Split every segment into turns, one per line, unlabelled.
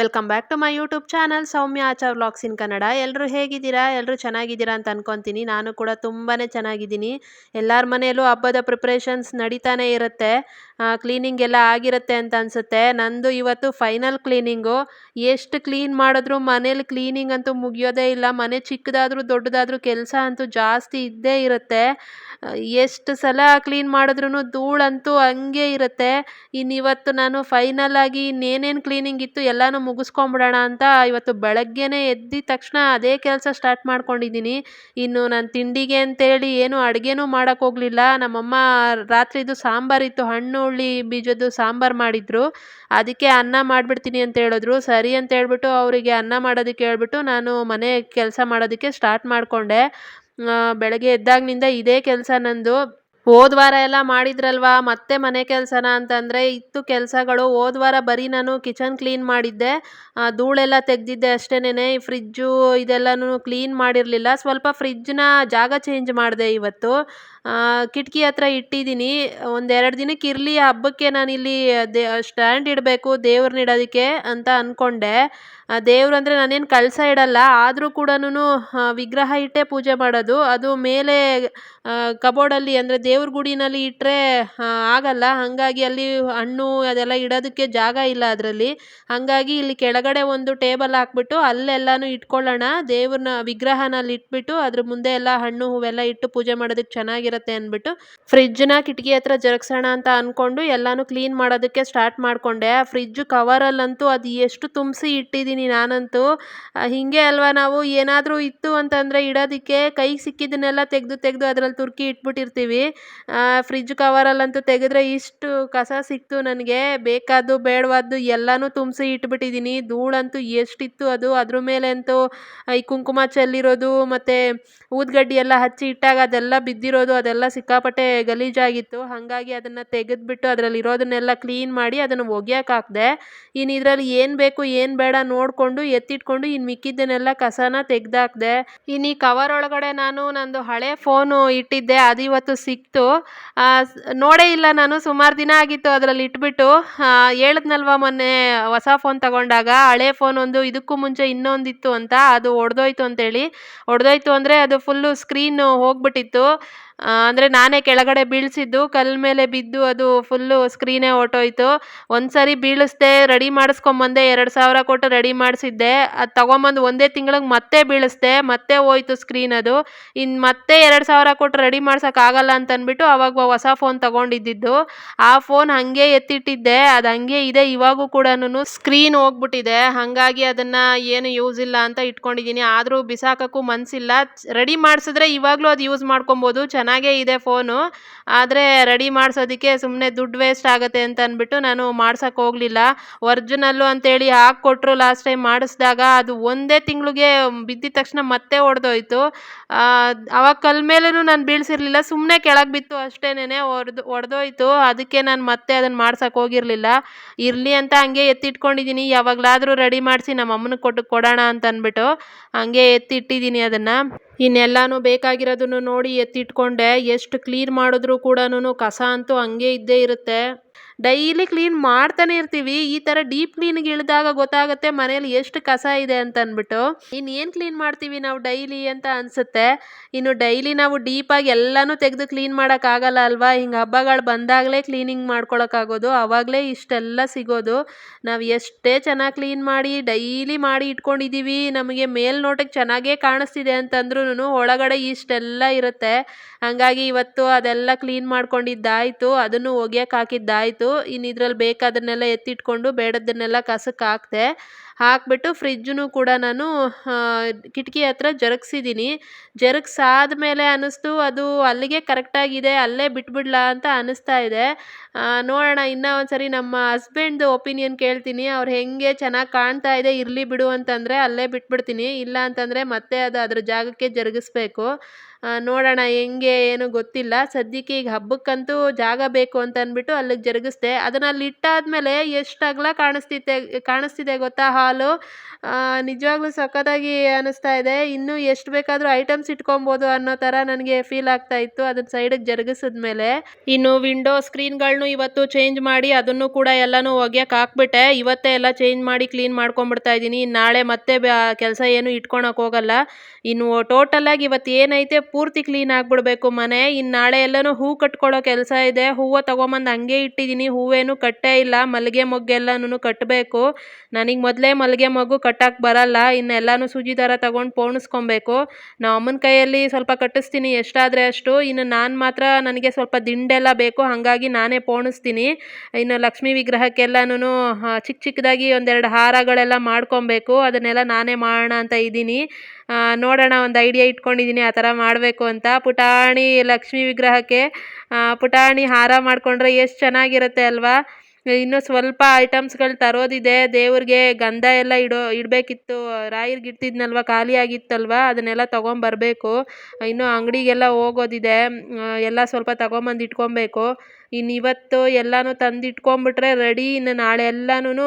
Welcome back to my YouTube channel Soumya Achar vlogs in Kannada ಎಲ್ಲರೂ ಹೇಗಿದ್ದೀರಾ? ಎಲ್ಲರೂ ಚೆನ್ನಾಗಿದ್ದೀರಾ ಅಂತ ಅನ್ಕೊತೀನಿ. ನಾನು ಕೂಡ ತುಂಬಾ ಚೆನ್ನಾಗಿದ್ದೀನಿ. ಎಲ್ಲರ ಮನೆಯಲ್ಲೂ ಹಬ್ಬದ ಪ್ರಿಪ್ರೇಷನ್ಸ್ ನಡೀತಾನೆ ಇರುತ್ತೆ. ಕ್ಲೀನಿಂಗ್ ಎಲ್ಲ ಆಗಿರುತ್ತೆ ಅಂತ ಅನಿಸುತ್ತೆ. ನಂದು ಇವತ್ತು ಫೈನಲ್ ಕ್ಲೀನಿಂಗು ಎಷ್ಟು ಕ್ಲೀನ್ ಮಾಡಿದ್ರು ಮನೇಲಿ ಕ್ಲೀನಿಂಗ್ ಅಂತೂ ಮುಗಿಯೋದೇ ಇಲ್ಲ. ಮನೆ ಚಿಕ್ಕದಾದ್ರೂ ದೊಡ್ಡದಾದ್ರೂ ಕೆಲಸ ಅಂತೂ ಜಾಸ್ತಿ ಇದ್ದೇ ಇರುತ್ತೆ. ಎಷ್ಟು ಸಲ ಕ್ಲೀನ್ ಮಾಡಿದ್ರೂ ಧೂಳಂತೂ ಹಂಗೆ ಇರುತ್ತೆ. ಇನ್ನು ಇವತ್ತು ನಾನು ಫೈನಲ್ ಆಗಿ ಇನ್ನೇನೇನು ಕ್ಲೀನಿಂಗ್ ಇತ್ತು ಎಲ್ಲನೂ ಮುಗಿಸ್ಕೊಂಬಿಡೋಣ ಅಂತ ಇವತ್ತು ಬೆಳಗ್ಗೆನೇ ಎದ್ದಿದ ತಕ್ಷಣ ಅದೇ ಕೆಲಸ ಸ್ಟಾರ್ಟ್ ಮಾಡ್ಕೊಂಡಿದ್ದೀನಿ. ಇನ್ನು ನಾನು ತಿಂಡಿಗೆ ಅಂತೇಳಿ ಏನು ಅಡುಗೆನೂ ಮಾಡೋಕ್ಕೋಗ್ಲಿಲ್ಲ ನಮ್ಮಮ್ಮ ರಾತ್ರಿದು ಸಾಂಬಾರಿತ್ತು ಹಣ್ಣು ಹುಳಿ ಬೀಜದ್ದು ಸಾಂಬಾರು ಮಾಡಿದ್ರು. ಅದಕ್ಕೆ ಅನ್ನ ಮಾಡಿಬಿಡ್ತೀನಿ ಅಂತ ಹೇಳಿದ್ರು. ಸರಿ ಅಂತ ಹೇಳ್ಬಿಟ್ಟು ಅವರಿಗೆ ಅನ್ನ ಮಾಡೋದಕ್ಕೆ ಹೇಳ್ಬಿಟ್ಟು ನಾನು ಮನೆ ಕೆಲಸ ಮಾಡೋದಕ್ಕೆ ಸ್ಟಾರ್ಟ್ ಮಾಡಿಕೊಂಡೆ. ಬೆಳಗ್ಗೆ ಎದ್ದಾಗಿನಿಂದ ಇದೇ ಕೆಲಸ ನಂದು. ಹೋದ ವಾರ ಎಲ್ಲ ಮಾಡಿದ್ರಲ್ವಾ? ಮತ್ತೆ ಮನೆ ಕೆಲಸನ ಅಂತಂದರೆ ಇತ್ತು ಕೆಲಸಗಳು. ಹೋದ ವಾರ ಬರೀ ನಾನು ಕಿಚನ್ ಕ್ಲೀನ್ ಮಾಡಿದ್ದೆ. ಧೂಳೆಲ್ಲ ತೆಗೆದಿದ್ದೆ ಅಷ್ಟೇನೆ ಫ್ರಿಜ್ಜು ಇದೆಲ್ಲನೂ ಕ್ಲೀನ್ ಮಾಡಿರಲಿಲ್ಲ. ಸ್ವಲ್ಪ ಫ್ರಿಜ್ನ ಜಾಗ ಚೇಂಜ್ ಮಾಡಿದೆ ಇವತ್ತು. ಕಿಟಕಿ ಹತ್ರ ಇಟ್ಟಿದ್ದೀನಿ. ಒಂದೆರಡು ದಿನಕ್ಕೆ ಇರಲಿ ಹಬ್ಬಕ್ಕೆ ನಾನಿಲ್ಲಿ ದೇ ಸ್ಟ್ಯಾಂಡ್ ಇಡಬೇಕು ದೇವ್ರನ್ನ ಇಡೋದಕ್ಕೆ ಅಂತ ಅಂದ್ಕೊಂಡೆ ದೇವ್ರು ಅಂದರೆ ನಾನೇನು ಕಳಸ ಇಡಲ್ಲ. ಆದರೂ ಕೂಡ ವಿಗ್ರಹ ಇಟ್ಟೇ ಪೂಜೆ ಮಾಡೋದು. ಅದು ಮೇಲೆ ಕಬೋರ್ಡಲ್ಲಿ ಅಂದರೆ ದೇವ್ರ ಗುಡಿನಲ್ಲಿ ಇಟ್ಟರೆ ಆಗಲ್ಲ. ಹಾಗಾಗಿ ಅಲ್ಲಿ ಹಣ್ಣು ಅದೆಲ್ಲ ಇಡೋದಕ್ಕೆ ಜಾಗ ಇಲ್ಲ ಅದರಲ್ಲಿ. ಹಾಗಾಗಿ ಇಲ್ಲಿ ಕೆಳಗಡೆ ಒಂದು ಟೇಬಲ್ ಹಾಕ್ಬಿಟ್ಟು ಅಲ್ಲೆಲ್ಲನೂ ಇಟ್ಕೊಳ್ಳೋಣ. ದೇವ್ರನ್ನ ವಿಗ್ರಹನಲ್ಲಿ ಇಟ್ಬಿಟ್ಟು ಅದ್ರ ಮುಂದೆ ಎಲ್ಲ ಹಣ್ಣು ಹೂವೆಲ್ಲ ಇಟ್ಟು ಪೂಜೆ ಮಾಡೋದಕ್ಕೆ ಚೆನ್ನಾಗಿರುತ್ತೆ ಅಂದ್ಬಿಟ್ಟು ಫ್ರಿಜ್ನ ಕಿಟಕಿ ಹತ್ರ ಜರುಗ್ಸೋಣ ಅಂತ ಅಂದ್ಕೊಂಡು ಎಲ್ಲಾನು ಕ್ಲೀನ್ ಮಾಡೋದಕ್ಕೆ ಸ್ಟಾರ್ಟ್ ಮಾಡಿಕೊಂಡೆ. ಆ ಫ್ರಿಜ್ ಕವರಲ್ಲಂತೂ ಅದು ಎಷ್ಟು ತುಂಬಿಸಿ ಇಟ್ಟಿದ್ದೀನಿ ನಾನಂತೂ. ಹೀಗೆ ಅಲ್ವಾ ನಾವು? ಏನಾದರೂ ಇತ್ತು ಅಂತಂದರೆ ಇಡೋದಕ್ಕೆ ಕೈಗೆ ಸಿಕ್ಕಿದ್ದನ್ನೆಲ್ಲ ತೆಗೆದು ತೆಗೆದು ಅದರಲ್ಲಿ ತುರ್ಕಿ ಇಟ್ಬಿಟ್ಟಿರ್ತೀವಿ. ಫ್ರಿಜ್ ಕವರಲ್ಲಂತೂ ತೆಗೆದ್ರೆ ಇಷ್ಟು ಕಸ ಸಿಕ್ತು ನನಗೆ. ಬೇಕಾದ್ದು, ಬೇಡವಾದ್ದು ಎಲ್ಲನೂ ತುಂಬಿಸಿ ಇಟ್ಬಿಟ್ಟಿದ್ದೀನಿ. ಧೂಳಂತೂ ಎಷ್ಟಿತ್ತು ಅದು? ಅದ್ರ ಮೇಲೆ ಅಂತೂ ಈ ಕುಂಕುಮ ಚೆಲ್ಲಿರೋದು, ಮತ್ತು ಊದ್ಗಡ್ಡಿ ಎಲ್ಲ ಹಚ್ಚಿ ಇಟ್ಟಾಗ ಅದೆಲ್ಲ ಬಿದ್ದಿರೋದು ಅದೆಲ್ಲ ಸಿಕ್ಕಾಪಟ್ಟೆ ಗಲೀಜಾಗಿತ್ತು. ಹಾಗಾಗಿ ಅದನ್ನು ತೆಗೆದ್ಬಿಟ್ಟು ಅದರಲ್ಲಿರೋದನ್ನೆಲ್ಲ ಕ್ಲೀನ್ ಮಾಡಿ ಅದನ್ನು ಒಗ್ಯಕ್ಕೆ ಹಾಕ್ದೆ. ಇನ್ನು ಇದರಲ್ಲಿ ಏನು ಬೇಕು ಏನು ಬೇಡ ನೋಡಿಕೊಂಡು ಎತ್ತಿಟ್ಕೊಂಡು ಇನ್ನು ಮಿಕ್ಕಿದ್ದನ್ನೆಲ್ಲ ಕಸನ ತೆಗ್ದಾಕ್ದೆ. ಇನ್ನು ಈ ಕವರ್ ಒಳಗಡೆ ನಾನು ನಂದು ಹಳೆ ಫೋನು ಇಟ್ಟಿದ್ದೆ, ಅದು ಇವತ್ತು ಸಿಕ್ತು. ನೋಡೇ ಇಲ್ಲ ನಾನು, ಸುಮಾರು ದಿನ ಆಗಿತ್ತು ಅದರಲ್ಲಿ ಇಟ್ಬಿಟ್ಟು. ಹೇಳಿದ್ನಲ್ವ ಮೊನ್ನೆ ಹೊಸ ಫೋನ್ ತಗೊಂಡಾಗ, ಹಳೆ ಫೋನ್ ಒಂದು, ಇದಕ್ಕೂ ಮುಂಚೆ ಇನ್ನೊಂದಿತ್ತು ಅಂತ, ಅದು ಒಡೆದೋಯ್ತು ಅಂತೇಳಿ. ಒಡೆದೋಯ್ತು ಅಂದರೆ ಅದು ಫುಲ್ಲು ಸ್ಕ್ರೀನು ಹೋಗ್ಬಿಟ್ಟಿತ್ತು. ಅಂದರೆ ನಾನೇ ಕೆಳಗಡೆ ಬೀಳಿಸಿದ್ದು ಕಲ್ಲ ಮೇಲೆ ಬಿದ್ದು ಅದು ಫುಲ್ಲು ಸ್ಕ್ರೀನೇ ಹೊರ್ಟೋಯ್ತು. ಒಂದು ಸರಿ ಬೀಳಿಸ್ದೆ ರೆಡಿ ಮಾಡಿಸ್ಕೊಂಬಂದೆ, ಎರಡು ಸಾವಿರ ಕೊಟ್ಟು ರೆಡಿ ಮಾಡಿಸಿದ್ದೆ. ಅದು ತೊಗೊಂಬಂದು ಒಂದೇ ತಿಂಗಳಿಗೆ ಮತ್ತೆ ಬೀಳಿಸ್ದೆ, ಮತ್ತೆ ಹೋಯ್ತು ಸ್ಕ್ರೀನ್ ಅದು. ಇನ್ನು ಮತ್ತೆ ಎರಡು ಸಾವಿರ ಕೊಟ್ಟು ರೆಡಿ ಮಾಡ್ಸೋಕ್ಕಾಗಲ್ಲ ಅಂತ ಅಂದ್ಬಿಟ್ಟು ಅವಾಗ ಹೊಸ ಫೋನ್ ತೊಗೊಂಡಿದ್ದಿದ್ದು. ಆ ಫೋನ್ ಹಾಗೆ ಎತ್ತಿಟ್ಟಿದ್ದೆ, ಅದು ಹಂಗೆ ಇದೆ ಇವಾಗೂ ಕೂಡ ಸ್ಕ್ರೀನ್ ಹೋಗ್ಬಿಟ್ಟಿದೆ. ಹಾಗಾಗಿ ಅದನ್ನು ಏನು ಯೂಸ್ ಇಲ್ಲ ಅಂತ ಇಟ್ಕೊಂಡಿದ್ದೀನಿ ಆದರೂ ಬಿಸಾಕಕ್ಕೂ ಮನಸ್ಸಿಲ್ಲ ರೆಡಿ ಮಾಡಿಸಿದ್ರೆ ಇವಾಗಲೂ ಅದು ಯೂಸ್ ಮಾಡ್ಕೊಬೋದು. ಚೆನ್ನಾಗೇ ಇದೆ ಫೋನು, ಆದರೆ ರೆಡಿ ಮಾಡಿಸೋದಕ್ಕೆ ಸುಮ್ಮನೆ ದುಡ್ಡು ವೇಸ್ಟ್ ಆಗುತ್ತೆ ಅಂತ ಅಂದ್ಬಿಟ್ಟು ನಾನು ಮಾಡ್ಸೋಕ್ಕೆ ಹೋಗಲಿಲ್ಲ. ಒರ್ಜಿನಲ್ಲು ಅಂತೇಳಿ ಹಾಕ್ಕೊಟ್ರು ಲಾಸ್ಟ್ ಟೈಮ್ ಮಾಡಿಸಿದಾಗ ಅದು ಒಂದೇ ತಿಂಗಳಿಗೆ ಬಿದ್ದಿದ ತಕ್ಷಣ ಮತ್ತೆ ಒಡೆದೋಯ್ತು. ಆವಾಗ ಕಲ್ ಮೇಲೂ ನಾನು ಬೀಳಿಸಿರ್ಲಿಲ್ಲ ಸುಮ್ಮನೆ ಕೆಳಗೆ ಬಿತ್ತು ಅಷ್ಟೇನೆ ಒಡೆದು, ಒಡೆದೋಯ್ತು. ಅದಕ್ಕೆ ನಾನು ಮತ್ತೆ ಅದನ್ನು ಮಾಡ್ಸೋಕೆ ಹೋಗಿರಲಿಲ್ಲ. ಇರಲಿ ಅಂತ ಹಂಗೆ ಎತ್ತಿಟ್ಕೊಂಡಿದ್ದೀನಿ ಯಾವಾಗಲಾದರೂ ರೆಡಿ ಮಾಡಿಸಿ ನಮ್ಮ ಅಮ್ಮನಿಗೆ ಕೊಟ್ಟು ಕೊಡೋಣ ಅಂತ ಅಂದ್ಬಿಟ್ಟು ಹಂಗೆ ಎತ್ತಿಟ್ಟಿದ್ದೀನಿ ಅದನ್ನು. ಇನ್ನೆಲ್ಲನೂ ಬೇಕಾಗಿರೋದನ್ನು ನೋಡಿ ಎತ್ತಿಟ್ಕೊಂಡೆ. ಎಷ್ಟು ಕ್ಲೀನ್ ಮಾಡಿದ್ರೂ ಕೂಡನು ಕಸ ಅಂತೂ ಹಂಗೆ ಇದ್ದೇ ಇರುತ್ತೆ. ಡೈಲಿ ಕ್ಲೀನ್ ಮಾಡ್ತಾನೆ ಇರ್ತೀವಿ. ಈ ಥರ ಡೀಪ್ ಕ್ಲೀನ್ಗೆ ಇಳಿದಾಗ ಗೊತ್ತಾಗುತ್ತೆ ಮನೇಲಿ ಎಷ್ಟು ಕಸ ಇದೆ ಅಂತ ಅಂದ್ಬಿಟ್ಟು. ಇನ್ನೇನು ಕ್ಲೀನ್ ಮಾಡ್ತೀವಿ ನಾವು ಡೈಲಿ ಅಂತ ಅನಿಸುತ್ತೆ. ಇನ್ನು ಡೈಲಿ ನಾವು ಡೀಪಾಗಿ ಎಲ್ಲನೂ ತೆಗೆದು ಕ್ಲೀನ್ ಮಾಡೋಕ್ಕಾಗಲ್ಲ ಅಲ್ವಾ? ಹಿಂಗೆ ಹಬ್ಬಗಳು ಬಂದಾಗಲೇ ಕ್ಲೀನಿಂಗ್ ಮಾಡ್ಕೊಳಕ್ಕಾಗೋದು ಆವಾಗಲೇ ಇಷ್ಟೆಲ್ಲ ಸಿಗೋದು. ನಾವು ಎಷ್ಟೇ ಚೆನ್ನಾಗಿ ಕ್ಲೀನ್ ಮಾಡಿ, ಡೈಲಿ ಮಾಡಿ ಇಟ್ಕೊಂಡಿದ್ದೀವಿ ನಮಗೆ ಮೇಲ್ನೋಟಕ್ಕೆ ಚೆನ್ನಾಗೇ ಕಾಣಿಸ್ತಿದೆ ಅಂತಂದ್ರೂ ಒಳಗಡೆ ಇಷ್ಟೆಲ್ಲ ಇರುತ್ತೆ. ಹಾಗಾಗಿ ಇವತ್ತು ಅದೆಲ್ಲ ಕ್ಲೀನ್ ಮಾಡ್ಕೊಂಡಿದ್ದಾಯಿತು. ಅದನ್ನು ಒಗೆಯಕ್ಕೆ ಹಾಕಿದ್ದಾಯಿತು. ಇನ್ನು ಇದ್ರಲ್ಲಿ ಬೇಕಾದನ್ನೆಲ್ಲ ಎತ್ತಿಟ್ಕೊಂಡು ಬೇಡದನ್ನೆಲ್ಲ ಕಸಕ್ಕೆ ಹಾಕಿದೆ, ಹಾಕ್ಬಿಟ್ಟು ಫ್ರಿಜ್ಜನ್ನು ಕೂಡ ನಾನು ಕಿಟಕಿ ಹತ್ರ ಜರುಗಿಸಿದ್ದೀನಿ ಜರುಗ್ಸಾದ್ಮೇಲೆ ಅನ್ನಿಸ್ತು ಅದು ಅಲ್ಲಿಗೆ ಕರೆಕ್ಟಾಗಿದೆ, ಅಲ್ಲೇ ಬಿಟ್ಬಿಡ್ಲಾ ಅಂತ ಅನ್ನಿಸ್ತಾ ಇದೆ. ನೋಡೋಣ, ಇನ್ನೂ ಒಂದ್ಸರಿ ನಮ್ಮ ಹಸ್ಬೆಂಡ್ದು ಒಪಿನಿಯನ್ ಕೇಳ್ತೀನಿ. ಅವ್ರು ಹೆಂಗೆ ಚೆನ್ನಾಗಿ ಕಾಣ್ತಾ ಇದೆ, ಇರಲಿ ಬಿಡು ಅಂತಂದರೆ ಅಲ್ಲೇ ಬಿಟ್ಬಿಡ್ತೀನಿ. ಇಲ್ಲ ಅಂತಂದರೆ ಮತ್ತೆ ಅದು ಅದ್ರ ಜಾಗಕ್ಕೆ ಜರುಗಿಸ್ಬೇಕು. ನೋಡೋಣ, ಹೆಂಗೆ, ಏನು ಗೊತ್ತಿಲ್ಲ. ಸದ್ಯಕ್ಕೆ ಈಗ ಹಬ್ಬಕ್ಕಂತೂ ಜಾಗ ಬೇಕು ಅಂತ ಅಂದ್ಬಿಟ್ಟು ಅಲ್ಲಿಗೆ ಜರುಗಿಸ್ದೆ. ಅದನ್ನು ಅಲ್ಲಿ ಇಟ್ಟಾದ್ಮೇಲೆ ಎಷ್ಟು ಅಗಲ ಕಾಣಿಸ್ತಿತ್ತೆ, ಕಾಣಿಸ್ತಿದೆ ಗೊತ್ತಾ? ಹಾಲು ನಿಜವಾಗ್ಲೂ ಸಖತ್ತಾಗಿ ಅನ್ನಿಸ್ತಾ ಇದೆ. ಇನ್ನೂ ಎಷ್ಟು ಬೇಕಾದರೂ ಐಟಮ್ಸ್ ಇಟ್ಕೊಬೋದು ಅನ್ನೋ ಥರ ನನಗೆ ಫೀಲ್ ಆಗ್ತಾ ಇತ್ತು. ಅದನ್ನ ಸೈಡಿಗೆ ಜರುಗಿಸಿದ್ಮೇಲೆ. ಇನ್ನು ವಿಂಡೋ ಸ್ಕ್ರೀನ್ಗಳನ್ನು ಇವತ್ತು ಚೇಂಜ್ ಮಾಡಿ ಅದನ್ನು ಕೂಡ ಎಲ್ಲನೂ ಒಗ್ಯಕ್ಕೆ ಹಾಕ್ಬಿಟ್ಟೆ. ಇವತ್ತೇ ಎಲ್ಲ ಚೇಂಜ್ ಮಾಡಿ ಕ್ಲೀನ್ ಮಾಡ್ಕೊಂಡ್ಬಿಡ್ತಾ ಇದ್ದೀನಿ. ನಾಳೆ ಮತ್ತೆ ಕೆಲಸ ಏನು ಇಟ್ಕೊಳಕ್ ಹೋಗಲ್ಲ. ಇನ್ನು ಟೋಟಲಾಗಿ ಇವತ್ತು ಏನೈತೆ ಪೂರ್ತಿ ಕ್ಲೀನ್ ಆಗಿಬಿಡ್ಬೇಕು ಮನೆ. ಇನ್ನು ನಾಳೆ ಎಲ್ಲನೂ ಹೂ ಕಟ್ಕೊಳ್ಳೋ ಕೆಲಸ ಇದೆ. ಹೂವು ತೊಗೊಂಬಂದು ಹಂಗೆ ಇಟ್ಟಿದ್ದೀನಿ. ಹೂವೇನು ಕಟ್ಟೇ ಇಲ್ಲ. ಮಲ್ಲಿಗೆ ಮೊಗ್ಗೆಲ್ಲನೂ ಕಟ್ಟಬೇಕು ನನಗೆ ಮೊದಲೇ ಮಲ್ಲಿಗೆ ಮಗು ಕಟ್ಟಕ್ಕೆ ಬರಲ್ಲ. ಇನ್ನು ಎಲ್ಲಾನು ಸೂಜಿ ದಾರ ತಗೊಂಡು ಪೋಣಿಸ್ಕೊಬೇಕು. ನಾವು ಅಮ್ಮನ ಕೈಯಲ್ಲಿ ಸ್ವಲ್ಪ ಕಟ್ಟಿಸ್ತೀನಿ ಎಷ್ಟಾದರೆ ಅಷ್ಟು. ಇನ್ನು ನಾನು ಮಾತ್ರ ನನಗೆ ಸ್ವಲ್ಪ ದಿಂಡೆಲ್ಲ ಬೇಕು. ಹಾಗಾಗಿ ನಾನೇ ಪೋಣಿಸ್ತೀನಿ. ಇನ್ನು ಲಕ್ಷ್ಮೀ ವಿಗ್ರಹಕ್ಕೆಲ್ಲನೂ ಚಿಕ್ಕ ಚಿಕ್ಕದಾಗಿ ಒಂದೆರಡು ಹಾರಗಳೆಲ್ಲ ಮಾಡ್ಕೊಬೇಕು. ಅದನ್ನೆಲ್ಲ ನಾನೇ ಮಾಡೋಣ ಅಂತ ಇದ್ದೀನಿ. ನೋಡೋಣ, ಒಂದು ಐಡಿಯಾ ಇಟ್ಕೊಂಡಿದ್ದೀನಿ ಆ ಥರ ಮಾಡಬೇಕು ಅಂತ. ಪುಟಾಣಿ ಲಕ್ಷ್ಮೀ ವಿಗ್ರಹಕ್ಕೆ ಪುಟಾಣಿ ಹಾರ ಮಾಡಿಕೊಂಡ್ರೆ ಎಷ್ಟು ಚೆನ್ನಾಗಿರುತ್ತೆ ಅಲ್ವಾ? ಇನ್ನು ಸ್ವಲ್ಪ ಐಟಮ್ಸ್ಗಳು ತರೋದಿದೆ. ದೇವ್ರಿಗೆ ಗಂಧ ಎಲ್ಲ ಇಡೋ, ಇಡಬೇಕಿತ್ತು. ರಾಯರ್ಗೆ ಇಡ್ತಿದ್ನಲ್ವ, ಖಾಲಿ ಆಗಿತ್ತಲ್ವ? ಅದನ್ನೆಲ್ಲ ತೊಗೊಂಬರ್ಬೇಕು. ಇನ್ನು ಅಂಗಡಿಗೆಲ್ಲ ಹೋಗೋದಿದೆ. ಎಲ್ಲ ಸ್ವಲ್ಪ ತೊಗೊಂಬಂದು ಇಟ್ಕೊಬೇಕು. ಇನ್ನು ಇವತ್ತು ಎಲ್ಲನೂ ತಂದಿಟ್ಕೊಂಡ್ಬಿಟ್ರೆ ರೆಡಿ ಇನ್ನು ನಾಳೆ ಎಲ್ಲನೂ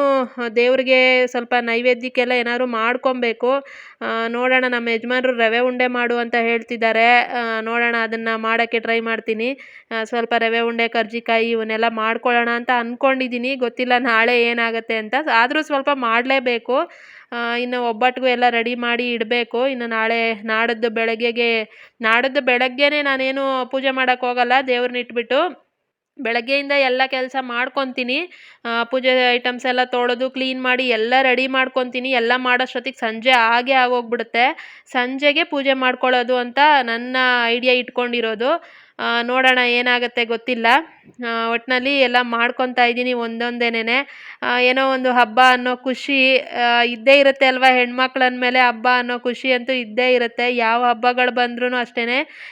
ದೇವ್ರಿಗೆ ಸ್ವಲ್ಪ ನೈವೇದ್ಯಕ್ಕೆಲ್ಲ ಏನಾದ್ರು ಮಾಡ್ಕೊಬೇಕು. ನೋಡೋಣ, ನಮ್ಮ ಯಜಮಾನ್ರು ರವೆ ಉಂಡೆ ಮಾಡು ಅಂತ ಹೇಳ್ತಿದ್ದಾರೆ. ನೋಡೋಣ, ಅದನ್ನು ಮಾಡೋಕ್ಕೆ ಟ್ರೈ ಮಾಡ್ತೀನಿ. ಸ್ವಲ್ಪ ರವೆ ಉಂಡೆ, ಕರ್ಜಿಕಾಯಿ ಇವನ್ನೆಲ್ಲ ಮಾಡ್ಕೊಳ್ಳೋಣ ಅಂತ ಅಂದ್ಕೊಂಡಿದ್ದೀನಿ ಗೊತ್ತಿಲ್ಲ ನಾಳೆ ಏನಾಗುತ್ತೆ ಅಂತ. ಆದರೂ ಸ್ವಲ್ಪ ಮಾಡಲೇಬೇಕು. ಇನ್ನು ಒಬ್ಬಟ್ಟಿಗೂ ಎಲ್ಲ ರೆಡಿ ಮಾಡಿ ಇಡಬೇಕು. ಇನ್ನು ನಾಳೆ ನಾಡಿದ್ದು ಬೆಳಗ್ಗೆಗೆ, ನಾಡಿದ್ದು ಬೆಳಗ್ಗೆನೇ ನಾನೇನು ಪೂಜೆ ಮಾಡೋಕ್ಕೋಗಲ್ಲ ದೇವ್ರನ್ನ ಇಟ್ಬಿಟ್ಟು ಬೆಳಗ್ಗೆಯಿಂದ ಎಲ್ಲ ಕೆಲಸ ಮಾಡ್ಕೊತೀನಿ. ಪೂಜೆ ಐಟಮ್ಸ್ ಎಲ್ಲ ತೊಳೆದು ಕ್ಲೀನ್ ಮಾಡಿ ಎಲ್ಲ ರೆಡಿ ಮಾಡ್ಕೊತೀನಿ. ಎಲ್ಲ ಮಾಡೋಷ್ಟೊತ್ತಿಗೆ ಸಂಜೆ ಆಗೇ ಆಗೋಗ್ಬಿಡುತ್ತೆ. ಸಂಜೆಗೆ ಪೂಜೆ ಮಾಡ್ಕೊಳ್ಳೋದು ಅಂತ ನನ್ನ ಐಡಿಯಾ ಇಟ್ಕೊಂಡಿರೋದು. ನೋಡೋಣ ಏನಾಗುತ್ತೆ ಗೊತ್ತಿಲ್ಲ. ಒಟ್ಟಿನಲ್ಲಿ ಎಲ್ಲ ಮಾಡ್ಕೊತಾ ಇದ್ದೀನಿ ಒಂದೊಂದೇನೆ ಏನೋ ಒಂದು ಹಬ್ಬ ಅನ್ನೋ ಖುಷಿ ಇದ್ದೇ ಇರುತ್ತೆ ಅಲ್ವಾ ಹೆಣ್ಮಕ್ಳು ಅಂದಮೇಲೆ ಹಬ್ಬ ಅನ್ನೋ ಖುಷಿ ಅಂತೂ ಇದ್ದೇ ಇರುತ್ತೆ. ಯಾವ ಹಬ್ಬಗಳು ಬಂದ್ರೂ ಅಷ್ಟೇ